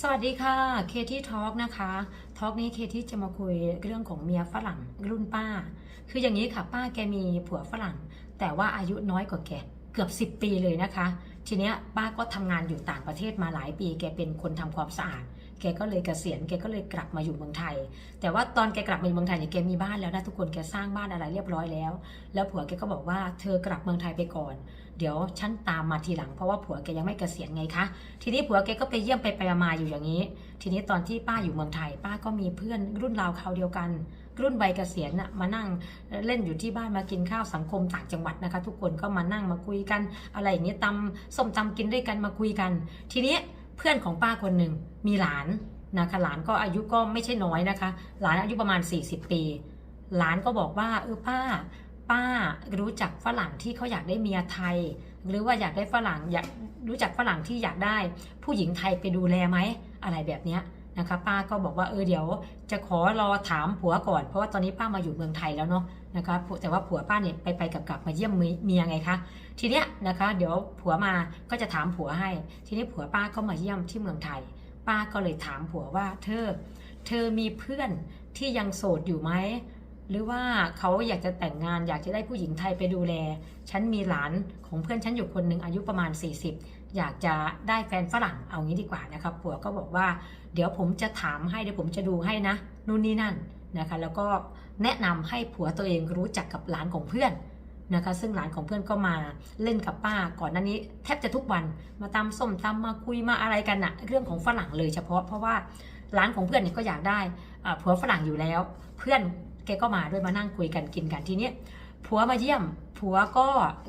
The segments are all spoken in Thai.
สวัสดีค่ะ เคที่ทอล์กนะคะ ทอล์กนี้เคที่จะมาคุยเรื่องของเมียฝรั่งรุ่นป้า คืออย่างนี้ค่ะป้าแกมีผัวฝรั่ง แต่ว่าอายุน้อยกว่าแก เกือบ 10 ปีเลยนะคะ ทีเนี้ยป้าก็ทำงานอยู่ต่างประเทศมาหลายปี แกเป็นคนทำความสะอาด แกก็เลยเกษียณแกก็เลยกลับมาอยู่เมืองไทย แต่ว่าตอนแกกลับมาอยู่เมืองไทยเนี่ยแกมีบ้านแล้วนะทุกคนแกสร้างบ้านอะไรเรียบร้อยแล้ว แล้วผัวแกก็บอกว่าเธอกลับเมืองไทยไปก่อน เดี๋ยวฉันตามมาทีหลังเพราะว่าผัวแกยังไม่เกษียณไงคะทีนี้ผัวแกก็ไปเยี่ยมไปไปมาๆอยู่อย่างนี้ ทีนี้ตอนที่ป้าอยู่เมืองไทย ป้าก็มีเพื่อนรุ่นราวคราวเดียวกันรุ่นใบเกษียณน่ะมานั่งเล่นอยู่ที่บ้านมากินข้าวสังคมต่างจังหวัดนะคะ ทุกคนก็มานั่งมาคุยกัน อะไรอย่างนี้ตำส้มตำกินด้วยกันมาคุยกัน ทีนี้ เพื่อนของป้าคนหนึ่งมีหลานนะคะหลานก็อายุก็ไม่ใช่น้อยนะคะ หลานอายุประมาณ 40 ปี หลานก็บอกว่าเออป้า ป้ารู้จักฝรั่งที่เขาอยากได้เมียไทย หรือว่าอยากได้ฝรั่งอยากรู้จักฝรั่งที่อยากได้ ผู้หญิงไทยไปดูแลไหมอะไรแบบเนี้ยนะคะป้าก็บอกว่าเออเดี๋ยว จะขอรอถามผัวก่อน เพราะว่าตอนนี้ป้ามาอยู่เมืองไทยแล้วเนาะ นะคะแต่ว่าผัวป้าเนี่ยไปไปกลับกลับมาเยี่ยมเมียไงคะทีเนี้ยนะคะเดี๋ยวผัวมาก็จะถามผัวให้ ทีนี้ผัวป้าก็มาเยี่ยมที่เมืองไทย ป้าก็เลยถามผัวว่าเธอ เธอมีเพื่อนที่ยังโสดอยู่ไหมหรือว่าเขาอยากจะแต่งงานอยากจะได้ผู้หญิงไทยไปดูแล ฉันมีหลานของเพื่อนฉันอยู่คนหนึ่งอายุประมาณ 40 อยากจะได้แฟนฝรั่งเอางี้ดีกว่านะครับผัวก็บอกว่า เดี๋ยวผมจะถามให้เดี๋ยวผมจะดูให้นะนู่นนี่นั่นนะคะ แล้วก็ แนะนำให้ผัวตัวเองรู้จักกับหลานของเพื่อนนะคะซึ่งหลานของเพื่อนก็มาเล่นกับป้าก่อนหน้านี้แทบจะทุกวันมาตำส้มตำมาคุยมาอะไรกันอะเรื่องของฝรั่งเลยเฉพาะเพราะว่าหลานของเพื่อนเนี่ยก็อยากได้ผัวฝรั่งอยู่แล้ว เพื่อนแกก็มาด้วยมานั่งคุยกันกินกันทีนี้ผัวมาเยี่ยมผัวก็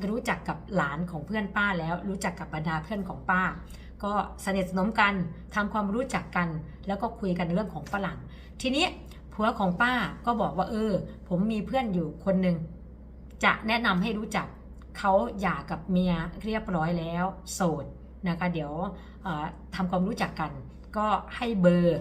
รู้จักกับหลานของเพื่อนป้าแล้ว รู้จักกับบรรดาเพื่อนของป้า ก็สนิทสนมกันทำความรู้จักกัน แล้วก็คุยกันเรื่องของฝรั่ง ทีนี้ ผัวของป้าก็บอกว่า เออ ผมมีเพื่อนอยู่คนหนึ่งจะแนะนำให้รู้จักเขาหย่ากับเมียเรียบร้อยแล้ว โสดนะคะ เดี๋ยวออทำความรู้จักกัน ก็ให้เบอร์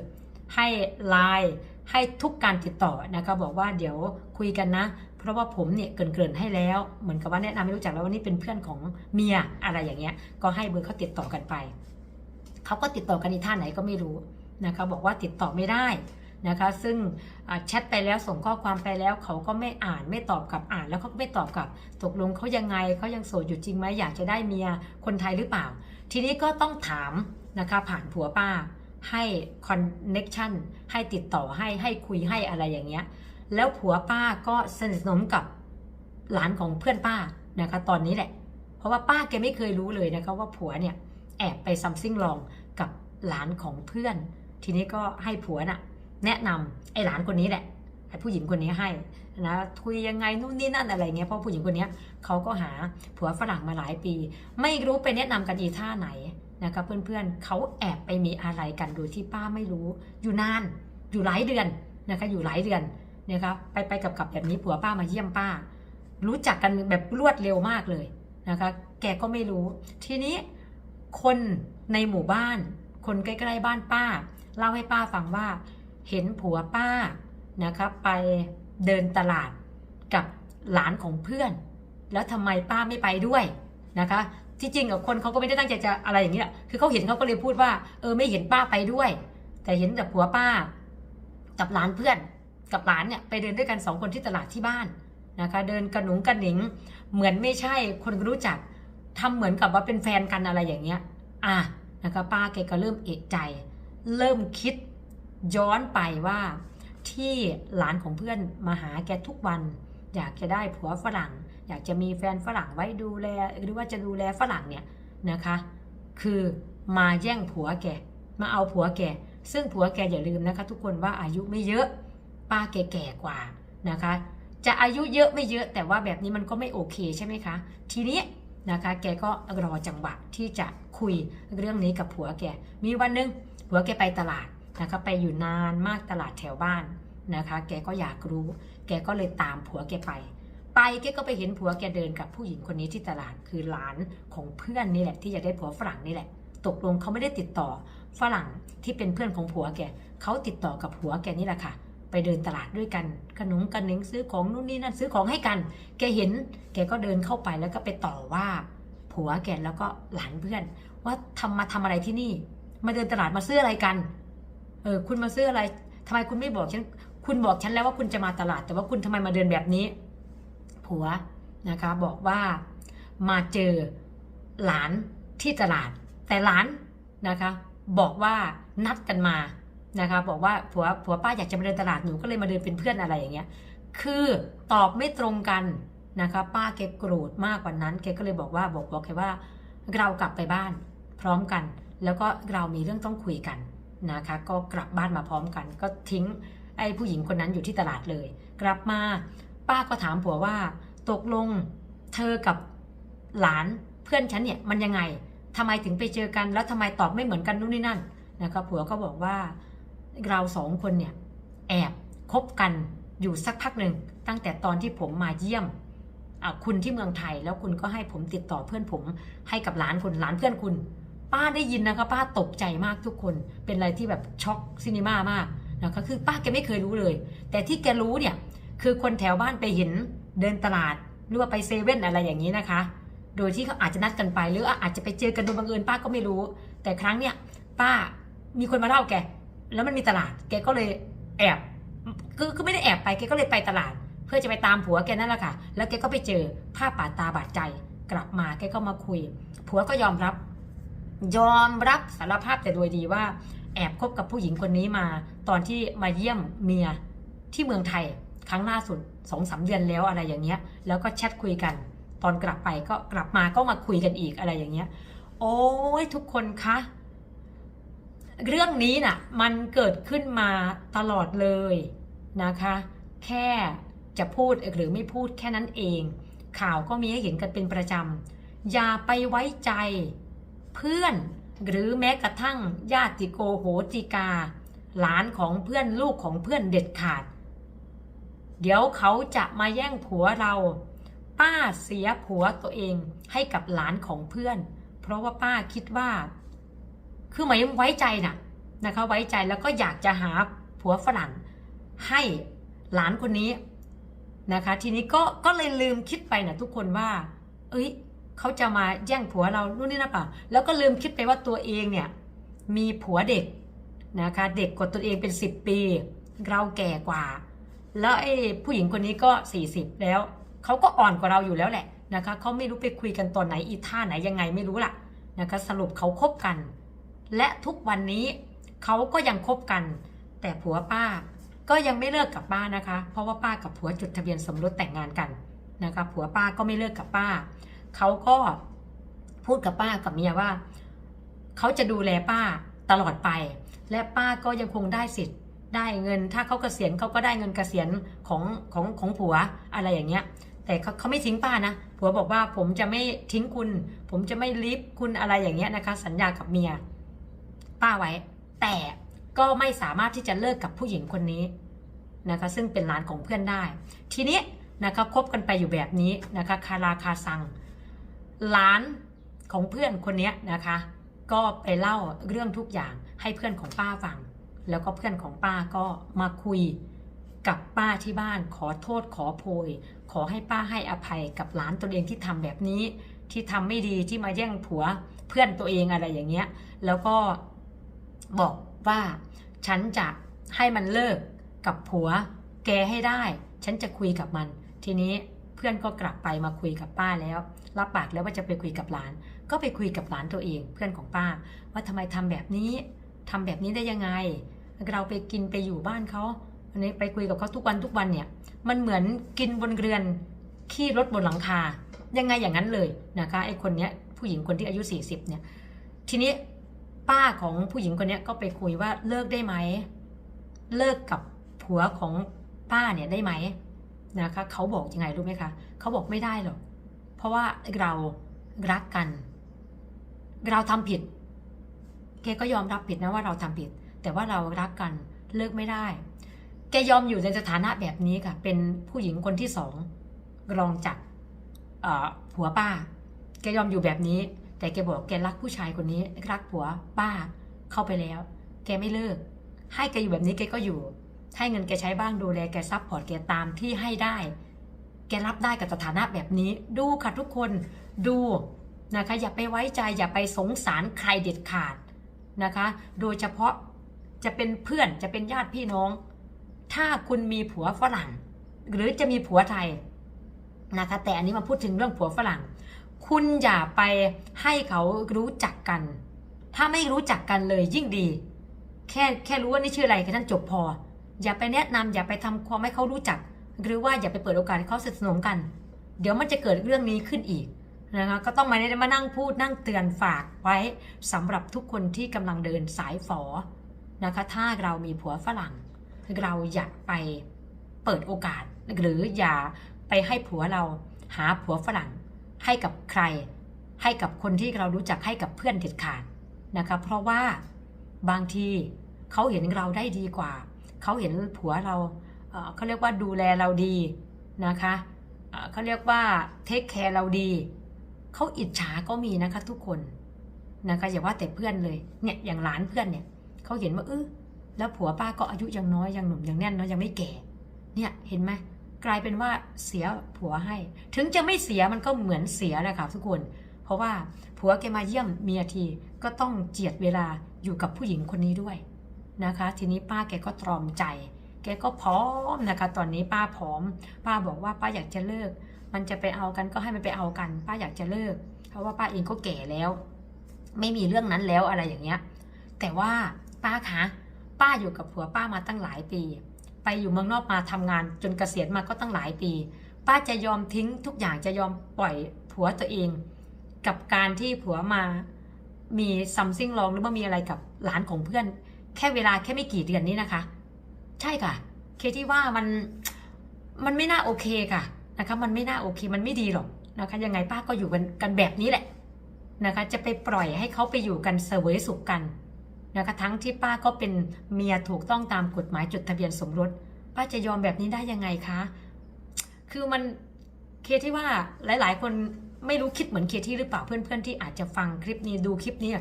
ให้ไลน์ให้ทุกการติดต่อนะคะ บอกว่าเดี๋ยวคุยกันนะ เพราะว่าผมเนี่ยเกรินๆให้แล้ว เหมือนกับว่าแนะนำให้รู้จักแล้วว่านี่เป็นเพื่อนของเมียอะไรอย่างเงี้ย ก็ให้เบอร์เขาติดต่อกันไปเขาก็ติดต่อกันในท่าไหนก็ไม่รู้นะคะ บอกว่าติดต่อไม่ได้ นะคะ ซึ่งแชทไปแล้วส่งข้อความไปแล้วเขาก็ไม่อ่านไม่ตอบกลับอ่านแล้วเขาก็ไม่ตอบกลับ ตกลงเขายังไงเขายังโสดอยู่จริงไหมอยากจะได้เมียคนไทยหรือเปล่า ทีนี้ก็ต้องถามนะคะผ่านผัวป้าให้คอนเน็กชันให้ติดต่อให้ให้คุยให้อะไรอย่างเงี้ยแล้วผัวป้าก็สนิทสนมกับหลานของเพื่อนป้านะคะ ตอนนี้แหละ เพราะว่าป้าแกไม่เคยรู้เลยนะคะว่าผัวเนี่ยแอบไปซัมซิ่งลองกับหลานของเพื่อน ทีนี้ก็ให้ผัวน่ะ แนะนำไอ้หลานคนนี้แหละไอ้ผู้หญิงคนนี้ให้นะคุยยังไงนู่นนี่นั่นอะไรเงี้ยเพราะผู้หญิงคนนี้เขาก็หาผัวฝรั่งมาหลายปี ไม่รู้ไปแนะนำกันอีท่าไหนนะคะเพื่อนๆเขาแอบไปมีอะไรกันโดยที่ป้าไม่รู้ อยู่นานอยู่หลายเดือนนะคะอยู่หลายเดือนนะคะไปไปกับกับแบบนี้ผัวป้ามาเยี่ยมป้า รู้จักกันแบบรวดเร็วมากเลยนะคะแกก็ไม่รู้ ทีนี้คนในหมู่บ้าน คนใกล้ ๆ บ้านป้า เล่าให้ป้าฟังว่า เห็นผัวป้านะคะไปเดินตลาดกับหลานของเพื่อน แล้วทำไมป้าไม่ไปด้วยนะคะที่จริงกับคนเขาก็ไม่ได้ตั้งใจจะอะไรอย่างนี้แหละคือเขาเห็นเขาก็เลยพูดว่า เออไม่เห็นป้าไปด้วย แต่เห็นแต่ผัวป้า กับหลานเพื่อน กับหลานเนี่ยไปเดินด้วยกันสองคนที่ตลาดที่บ้านนะคะ เดินกระหนุงกระหนิง เหมือนไม่ใช่คนรู้จักทำเหมือนกับว่าเป็นแฟนกันอะไรอย่างเงี้ย อะนะคะป้าแกก็เริ่มเอกใจ เริ่มคิด ย้อนไปว่าที่หลานของเพื่อนมาหาแกทุกวัน อยากจะได้ผัวฝรั่ง อยากจะมีแฟนฝรั่งไว้ดูแล หรือว่าจะดูแลฝรั่งเนี่ยนะคะ คือมาแย่งผัวแกมาเอาผัวแกซึ่งผัวแกอย่าลืมนะคะ ทุกคนว่าอายุไม่เยอะป้าแกแก่กว่านะคะ จะอายุเยอะไม่เยอะ แต่ว่าแบบนี้มันก็ไม่โอเคใช่ไหมคะ ทีนี้นะคะแกก็รอจังหวะที่จะคุยเรื่องนี้กับผัวแก มีวันหนึงผัวแกไปตลาด นะคะไปอยู่นานมากตลาดแถวบ้านนะคะ แกก็อยากรู้ แกก็เลยตามผัวแกไป ไปแกก็ไปเห็นผัวแกเดินกับผู้หญิงคนนี้ที่ตลาดคือหลานของเพื่อนนี่แหละ ที่อยากได้ผัวฝรั่งนี่แหละ ตกลงเขาไม่ได้ติดต่อฝรั่งที่เป็นเพื่อนของผัวแกเขาติดต่อกับผัวแกนี่แหละค่ะ ไปเดินตลาดด้วยกัน ขนมกันเน้งซื้อของนู่นนี่นั่นซื้อของให้กัน แกเห็น แกก็เดินเข้าไปแล้วก็ไปต่อว่าผัวแกแล้วก็หลานเพื่อน ว่าทำมาทำอะไรที่นี่ มาเดินตลาดมาซื้ออะไรกัน เออคุณมาซื้ออะไรทำไมคุณไม่บอกฉันคุณบอกฉันแล้วว่าคุณจะมาตลาด แต่ว่าคุณทำไมมาเดินแบบนี้ ผัวนะคะ บอกว่ามาเจอหลานที่ตลาด แต่หลานนะคะ บอกว่านัดกันมานะคะ บอกว่าผัวผัวป้าอยากจะมาเดินตลาดหนูก็เลยมาเดินเป็นเพื่อนอะไรอย่างเงี้ย คือตอบไม่ตรงกันนะคะ ป้าแกโกรธมากกว่านั้นแกก็เลยบอกว่าบอกบอกแกว่า เรากลับไปบ้าน พร้อมกัน แล้วก็เรามีเรื่องต้องคุยกัน นะคะ ก็กลับบ้านมาพร้อมกัน ก็ทิ้งไอ้ผู้หญิงคนนั้นอยู่ที่ตลาดเลย กลับมา ป้าก็ถามผัวว่า ตกลงเธอกับหลานเพื่อนฉันเนี่ยมันยังไงทำไมถึงไปเจอกันแล้วทำไมตอบไม่เหมือนกันนู่นนี่นั่นนะคะผัวก็บอกว่าเราสองคนเนี่ยแอบคบกันอยู่สักพักหนึ่งตั้งแต่ตอนที่ผมมาเยี่ยมคุณที่เมืองไทยแล้วคุณก็ให้ผมติดต่อเพื่อนผมให้กับหลานคุณหลานเพื่อนคุณ ป้าได้ยินนะคะป้าตกใจมากทุกคน เป็นอะไรที่แบบช็อกซินิมามากนะคะคือป้าแกไม่เคยรู้เลย แต่ที่แกรู้เนี่ยคือคนแถวบ้านไปเห็นเดินตลาดหรือว่าไปเซเว่นอะไรอย่างนี้นะคะ โดยที่เขาอาจจะนัดกันไป หรืออาจจะไปเจอกันโดยบังเอิญป้าก็ไม่รู้ แต่ครั้งเนี่ยป้ามีคนมาเล่าแก แล้วมันมีตลาด แกก็เลยแอบคือคือไม่ได้แอบไปแกก็เลยไปตลาด เพื่อจะไปตามผัวแกนั่นแหละค่ะ แล้วแกก็ไปเจอภาพบาดตาบาดใจ กลับมาแกก็มาคุย ผัวก็ยอมรับ ยอมรับสารภาพแต่โดยดีว่า แอบคบกับผู้หญิงคนนี้มาตอนที่มาเยี่ยมเมียที่เมืองไทยครั้งล่าสุดสองสามเดือนแล้วอะไรอย่างเงี้ย แล้วก็แชทคุยกัน ตอนกลับไปก็กลับมาก็มาคุยกันอีกอะไรอย่างเงี้ย โอ้ยทุกคนคะเรื่องนี้น่ะ มันเกิดขึ้นมาตลอดเลยนะคะ แค่จะพูดหรือไม่พูดแค่นั้นเอง ข่าวก็มีให้เห็นกันเป็นประจำอย่าไปไว้ใจ เพื่อน หรือแม้กระทั่งญาติโกโหติกา หลานของเพื่อนลูกของเพื่อนเด็ดขาด เดี๋ยวเขาจะมาแย่งผัวเรา ป้าเสียผัวตัวเองให้กับหลานของเพื่อน เพราะว่าป้าคิดว่า คือหมายไว้ใจน่ะนะคะไว้ใจแล้วก็อยากจะหาผัวฝรั่งให้หลานคนนี้นะคะ ทีนี้ก็ก็เลยลืมคิดไปนะทุกคนว่า เอ้ย เขาจะมาแย่งผัวเรานู่นนี่นะป่ะแล้วก็ลืมคิดไปว่าตัวเองเนี่ยมีผัวเด็กนะคะเด็กกว่าตัวเองเป็นสิบปี เราแก่กว่า แล้วไอ้ผู้หญิงคนนี้ก็สี่สิบแล้วเขาก็อ่อนกว่าเราอยู่แล้วแหละนะคะเขาไม่รู้ไปคุยกันตอนไหนอีท่าไหนยังไงไม่รู้ล่ะนะคะสรุปเขาคบกัน และทุกวันนี้เขาก็ยังคบกัน แต่ผัวป้าก็ยังไม่เลิกกับป้านะคะ เพราะว่าป้ากับผัวจดทะเบียนสมรสแต่งงานกันนะคะผัวป้าก็ไม่เลิกกับป้า เขาก็พูดกับป้ากับเมียว่า เขาจะดูแลป้าตลอดไป และป้าก็ยังคงได้สิทธิ์ได้เงิน ถ้าเขาเกษียณเขาก็ได้เงินเกษียณของของของผัวอะไรอย่างเงี้ย แต่เขาเขาไม่ทิ้งป้านะผัวบอกว่าผมจะไม่ทิ้งคุณ ผมจะไม่ลิฟคุณอะไรอย่างเงี้ยนะคะ สัญญากับเมีย ป้าไว้ แต่ก็ไม่สามารถที่จะเลิกกับผู้หญิงคนนี้นะคะซึ่งเป็นหลานของเพื่อนได้ ทีนี้นะคะคบกันไปอยู่แบบนี้นะคะคาราคาซัง หลานของเพื่อนคนนี้นะคะ ก็ไปเล่าเรื่องทุกอย่างให้เพื่อนของป้าฟัง แล้วก็เพื่อนของป้าก็มาคุยกับป้าที่บ้านขอโทษขอโพย ขอให้ป้าให้อภัยกับหลานตัวเองที่ทำแบบนี้ ที่ทำไม่ดีที่มาแย่งผัวเพื่อนตัวเองอะไรอย่างเงี้ย แล้วก็บอกว่าฉันจะให้มันเลิกกับผัว แกให้ได้ ฉันจะคุยกับมัน ทีนี้ เพื่อนก็กลับไปมาคุยกับป้าแล้ว รับปากแล้วว่าจะไปคุยกับหลาน ก็ไปคุยกับหลานตัวเอง เพื่อนของป้า ว่าทำไมทำแบบนี้ทำแบบนี้ได้ยังไง เราไปกินไปอยู่บ้านเขาอันนี้ไปคุยกับเขาทุกวันทุกวันเนี่ย มันเหมือนกินบนเรือนขี้รถบนหลังคา ยังไงอย่างนั้นเลยนะคะไอ้คนเนี้ยผู้หญิงคนที่อายุ 40เนี่ยทีนี้ป้าของผู้หญิงคนเนี้ยก็ไปคุยว่าเลิกได้ไหม เลิกกับผัวของป้าเนี่ยได้ไหม นะคะเขาบอกยังไงรู้ไหมคะเขาบอกไม่ได้หรอกเพราะว่าเรารักกัน เราทำผิดแกก็ยอมรับผิดนะว่าเราทำผิด แต่ว่าเรารักกันเลิกไม่ได้ แกยอมอยู่ในสถานะแบบนี้ค่ะ เป็นผู้หญิงคนที่สองรองจากผัวป้า แกยอมอยู่แบบนี้ แต่แกบอกแกรักผู้ชายคนนี้ รักผัวป้าเข้าไปแล้ว แกไม่เลิก ให้แกอยู่แบบนี้แกก็อยู่ ให้เงินแกใช้บ้างดูแลแกซัพพอร์ตแกตามที่ให้ได้ แกรับได้กับสถานะแบบนี้ ดูค่ะทุกคนดูนะคะอย่าไปไว้ใจอย่าไปสงสารใครเด็ดขาดนะคะ โดยเฉพาะจะเป็นเพื่อนจะเป็นญาติพี่น้อง ถ้าคุณมีผัวฝรั่ง หรือจะมีผัวไทยนะคะแต่อันนี้มาพูดถึงเรื่องผัวฝรั่ง คุณอย่าไปให้เขารู้จักกัน ถ้าไม่รู้จักกันเลยยิ่งดี แค่แค่รู้ว่านี่ชื่ออะไรแค่นั้นจบพอ อย่าไปแนะนำอย่าไปทำความให้เขารู้จัก หรือว่าอย่าไปเปิดโอกาสให้เขาสนิทสนมกัน เดี๋ยวมันจะเกิดเรื่องนี้ขึ้นอีกนะคะก็ต้องมาได้มานั่งพูดนั่งเตือนฝากไว้สำหรับทุกคนที่กำลังเดินสายฝอนะคะ ถ้าเรามีผัวฝรั่ง เราอย่าไปเปิดโอกาส หรืออย่าไปให้ผัวเราหาผัวฝรั่ง ให้กับใคร ให้กับคนที่เรารู้จักให้กับเพื่อนเด็ดขาดนะคะ เพราะว่าบางทีเขาเห็นเราได้ดีกว่า เขาเห็นผัวเราเขาเรียกว่าดูแลเราดีนะคะเอ่อเขาเรียกว่าเทคแคร์เราดี เขาอิจฉาก็มีนะคะทุกคนนะคะอย่าว่าแต่เพื่อนเลยเนี่ยอย่างหลานเพื่อนเนี่ยเขาเห็นว่าเออแล้วผัวป้าก็อายุยังน้อยยังหนุ่มยังแน่นเนาะยังไม่แก่ เนี่ยเห็นไหมกลายเป็นว่าเสียผัวให้ ถึงจะไม่เสียมันก็เหมือนเสียแหละค่ะทุกคน เพราะว่าผัวแกมาเยี่ยมเมียทีก็ต้องเจียดเวลาอยู่กับผู้หญิงคนนี้ด้วย นะคะ ทีนี้ป้าแกก็ตรอมใจ แกก็พร้อมนะคะ ตอนนี้ป้าพร้อม ป้าบอกว่าป้าอยากจะเลิก มันจะไปเอากันก็ให้มันไปเอากัน ป้าอยากจะเลิก เพราะว่าป้าเองก็แก่แล้ว ไม่มีเรื่องนั้นแล้วอะไรอย่างเงี้ย แต่ว่าป้าคะป้าอยู่กับผัวป้ามาตั้งหลายปี ไปอยู่เมืองนอกมาทำงานจนเกษียณมาก็ตั้งหลายปี ป้าจะยอมทิ้งทุกอย่างจะยอมปล่อยผัวตัวเอง กับการที่ผัวมามีซัมซิงลองหรือว่ามีอะไรกับหลานของเพื่อน แค่เวลาแค่ไม่กี่เดือนนี้นะคะ ใช่ค่ะ เคที่ว่ามันมันไม่น่าโอเคค่ะนะคะ มันไม่น่าโอเคมันไม่ดีหรอกนะคะ ยังไงป้าก็อยู่กันกันแบบนี้แหละนะคะ จะไปปล่อยให้เขาไปอยู่กันเสวยสุขกันนะคะ ทั้งที่ป้าก็เป็นเมียถูกต้องตามกฎหมายจดทะเบียนสมรส ป้าจะยอมแบบนี้ได้ยังไงคะ คือมันเคที่ว่าหลาย ๆ คนไม่รู้คิดเหมือนเคที่หรือเปล่าเพื่อน ๆ ที่อาจจะฟังคลิปนี้ดูคลิปนี้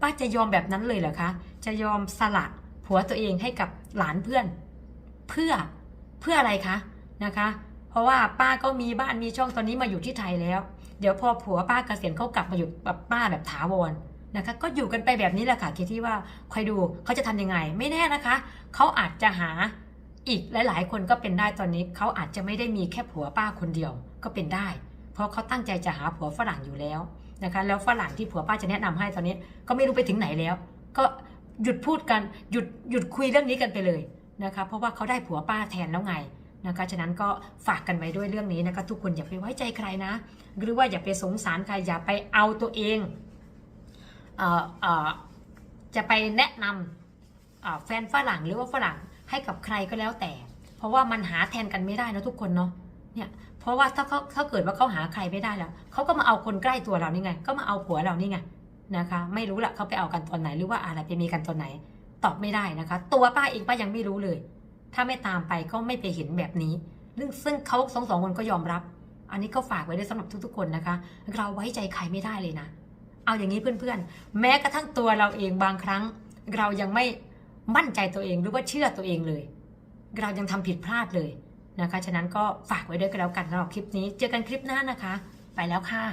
ป้าจะยอมแบบนั้นเลยเหรอคะ จะยอมสละผัวตัวเองให้กับหลานเพื่อน เพื่อเพื่ออะไรคะนะคะ เพราะว่าป้าก็มีบ้านมีช่องตอนนี้มาอยู่ที่ไทยแล้ว เดี๋ยวพอผัวป้าเกษียณเขากลับมาอยู่กับป้าแบบถาวรนะคะ ก็อยู่กันไปแบบนี้แหละค่ะคิดที่ว่าคอยดูเขาจะทำยังไง ไม่แน่นะคะเขาอาจจะหาอีกหลาย ๆ คนก็เป็นได้ตอนนี้เขาอาจจะไม่ได้มีแค่ผัวป้าคนเดียวก็เป็นได้ เพราะเขาตั้งใจจะหาผัวฝรั่งอยู่แล้ว นะคะแล้วฝรั่งที่ผัวป้าจะแนะนำให้ตอนนี้ ก็ไม่รู้ไปถึงไหนแล้ว ก็หยุดพูดกันหยุดหยุดคุยเรื่องนี้กันไปเลยนะคะเพราะว่าเขาได้ผัวป้าแทนแล้วไงนะคะฉะนั้นก็ฝากกันไว้ด้วยเรื่องนี้นะคะทุกคนอย่าไปไว้ใจใครนะ หรือว่าอย่าไปสงสารใครอย่าไปเอาตัวเองเอ่อเอ่อจะไปแนะนำแฟนฝรั่งหรือว่าฝรั่งให้กับใครก็แล้วแต่ เพราะว่ามันหาแทนกันไม่ได้นะทุกคนเนาะเนี่ย เพราะว่าถ้าเขาถ้าเกิดว่าเขาหาใครไม่ได้แล้วเขาก็มาเอาคนใกล้ตัวเรานี่ไง ก็มาเอาผัวเรานี่ไงนะคะ ไม่รู้ละเขาไปเอากันตอนไหนหรือว่าอะไรไปมีกันตอนไหน ตอบไม่ได้นะคะ ตัวป้าเองป้ายังไม่รู้เลย ถ้าไม่ตามไปก็ไม่ไปเห็นแบบนี้ซึ่งซึ่งเขาสองสองคนก็ยอมรับ อันนี้ก็ฝากไว้ด้วยสำหรับทุกๆ คนนะคะ เราไว้ใจใครไม่ได้เลยนะ เอาอย่างนี้เพื่อนๆ แม้กระทั่งตัวเราเองบางครั้ง เรายังไม่มั่นใจตัวเองหรือว่าเชื่อตัวเองเลย เรายังทำผิดพลาดเลย นะคะ ฉะนั้นก็ฝากไว้ด้วยกันแล้วกันสำหรับคลิปนี้ เจอกันคลิปหน้านะคะ ไปแล้วค่ะ